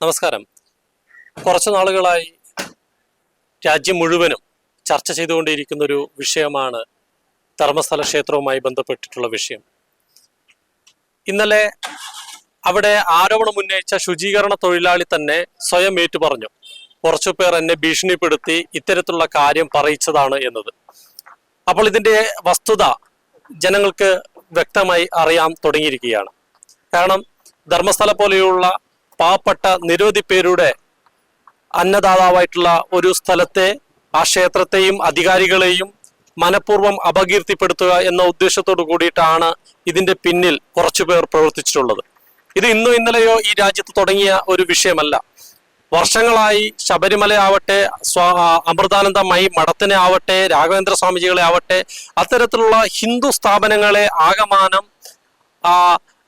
നമസ്കാരം. കുറച്ചു നാളുകളായി രാജ്യം മുഴുവനും ചർച്ച ചെയ്തുകൊണ്ടിരിക്കുന്ന ഒരു വിഷയമാണ് ധർമ്മസ്ഥല ക്ഷേത്രവുമായി ബന്ധപ്പെട്ടിട്ടുള്ള വിഷയം. ഇന്നലെ അവിടെ ആരോപണം ഉന്നയിച്ച ശുചീകരണ തൊഴിലാളി തന്നെ സ്വയം ഏറ്റു പറഞ്ഞു കുറച്ചു പേർ എന്നെ ഭീഷണിപ്പെടുത്തി ഇത്തരത്തിലുള്ള കാര്യം പറയിച്ചതാണ് എന്നത്. അപ്പോൾ ഇതിന്റെ വസ്തുത ജനങ്ങൾക്ക് വ്യക്തമായി അറിയാൻ തുടങ്ങിയിരിക്കുകയാണ്. കാരണം ധർമ്മസ്ഥല പോലെയുള്ള പാവപ്പെട്ട നിരവധി പേരുടെ അന്നദാതാവായിട്ടുള്ള ഒരു സ്ഥലത്തെ ആ ക്ഷേത്രത്തെയും അധികാരികളെയും മനഃപൂർവം അപകീർത്തിപ്പെടുത്തുക എന്ന ഉദ്ദേശത്തോടു കൂടിയിട്ടാണ് ഇതിന്റെ പിന്നിൽ കുറച്ചുപേർ പ്രവർത്തിച്ചിട്ടുള്ളത്. ഇത് ഇന്നോ ഇന്നലെയോ ഈ രാജ്യത്ത് തുടങ്ങിയ ഒരു വിഷയമല്ല. വർഷങ്ങളായി ശബരിമല ആവട്ടെ അമൃതാനന്ദമയി മഠത്തിനെ ആവട്ടെ രാഘവേന്ദ്ര സ്വാമിജികളെ ആവട്ടെ അത്തരത്തിലുള്ള ഹിന്ദു സ്ഥാപനങ്ങളെ ആകമാനം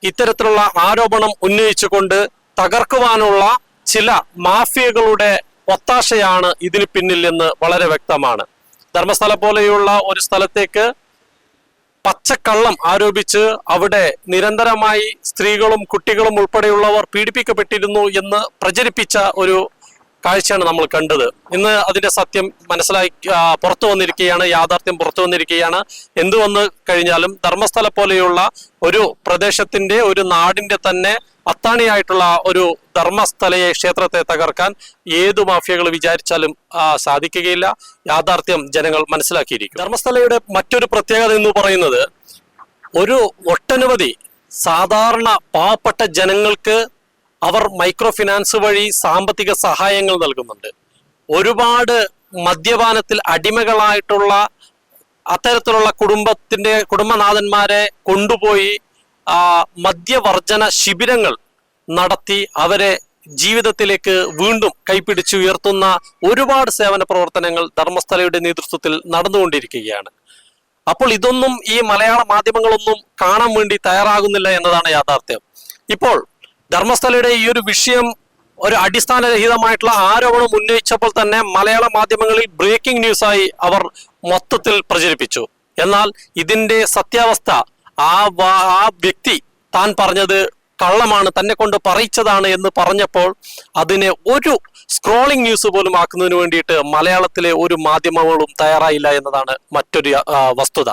ഇത്തരത്തിലുള്ള ആരോപണം ഉന്നയിച്ചുകൊണ്ട് തകർക്കുവാനുള്ള ചില മാഫിയകളുടെ ഒത്താശയാണ് ഇതിന് പിന്നിൽ എന്ന് വളരെ വ്യക്തമാണ്. ധർമ്മസ്ഥല പോലെയുള്ള ഒരു സ്ഥലത്തേക്ക് പച്ചക്കള്ളം ആരോപിച്ച് അവിടെ നിരന്തരമായി സ്ത്രീകളും കുട്ടികളും ഉൾപ്പെടെയുള്ളവർ പീഡിപ്പിക്കപ്പെട്ടിരുന്നു എന്ന് പ്രചരിപ്പിച്ച ഒരു കാഴ്ചയാണ് നമ്മൾ കണ്ടത്. ഇന്ന് അതിന്റെ സത്യം മനസ്സിലാക്കി പുറത്തു വന്നിരിക്കുകയാണ് യാഥാർത്ഥ്യം പുറത്തു വന്നിരിക്കുകയാണ്. എന്തു വന്നു കഴിഞ്ഞാലും ധർമ്മസ്ഥല പോലെയുള്ള ഒരു പ്രദേശത്തിന്റെ ഒരു നാടിന്റെ തന്നെ അത്താണിയായിട്ടുള്ള ഒരു ധർമ്മസ്ഥലയെ ക്ഷേത്രത്തെ തകർക്കാൻ ഏതു മാഫിയകൾ വിചാരിച്ചാലും സാധിക്കുകയില്ല. യാഥാർത്ഥ്യം ജനങ്ങൾ മനസ്സിലാക്കിയിരിക്കും. ധർമ്മസ്ഥലയുടെ മറ്റൊരു പ്രത്യേകത എന്ന് പറയുന്നത് ഒരു ഒട്ടനവധി സാധാരണ പാവപ്പെട്ട ജനങ്ങൾക്ക് അവർ മൈക്രോ ഫിനാൻസ് വഴി സാമ്പത്തിക സഹായങ്ങൾ നൽകുന്നുണ്ട്. ഒരുപാട് മദ്യപാനത്തിൽ അടിമകളായിട്ടുള്ള അത്തരത്തിലുള്ള കുടുംബത്തിന്റെ കുടുംബനാഥന്മാരെ കൊണ്ടുപോയി മദ്യവർജന ശിബിരങ്ങൾ നടത്തി അവരെ ജീവിതത്തിലേക്ക് വീണ്ടും കൈപ്പിടിച്ചുയർത്തുന്ന ഒരുപാട് സേവന പ്രവർത്തനങ്ങൾ ധർമ്മസ്ഥലയുടെ നേതൃത്വത്തിൽ നടന്നുകൊണ്ടിരിക്കുകയാണ്. അപ്പോൾ ഇതൊന്നും ഈ മലയാള മാധ്യമങ്ങളൊന്നും കാണാൻ വേണ്ടി തയ്യാറാകുന്നില്ല എന്നതാണ് യാഥാർത്ഥ്യം. ഇപ്പോൾ ധർമ്മസ്ഥലയുടെ ഈ ഒരു വിഷയം ഒരു അടിസ്ഥാനരഹിതമായിട്ടുള്ള ആരോപണം ഉന്നയിച്ചപ്പോൾ തന്നെ മലയാള മാധ്യമങ്ങളിൽ ബ്രേക്കിംഗ് ന്യൂസായി അവർ മൊത്തത്തിൽ പ്രചരിപ്പിച്ചു. എന്നാൽ ഇതിന്റെ സത്യാവസ്ഥ ആ ആ വ്യക്തി താൻ പറഞ്ഞത് കള്ളമാണ് തന്നെ കൊണ്ട് പറയിച്ചതാണ് എന്ന് പറഞ്ഞപ്പോൾ അതിനെ ഒരു സ്ക്രോളിംഗ് ന്യൂസ് പോലും ആക്കുന്നതിന് വേണ്ടിയിട്ട് മലയാളത്തിലെ ഒരു മാധ്യമങ്ങളും തയ്യാറായില്ല എന്നതാണ് മറ്റൊരു വസ്തുത.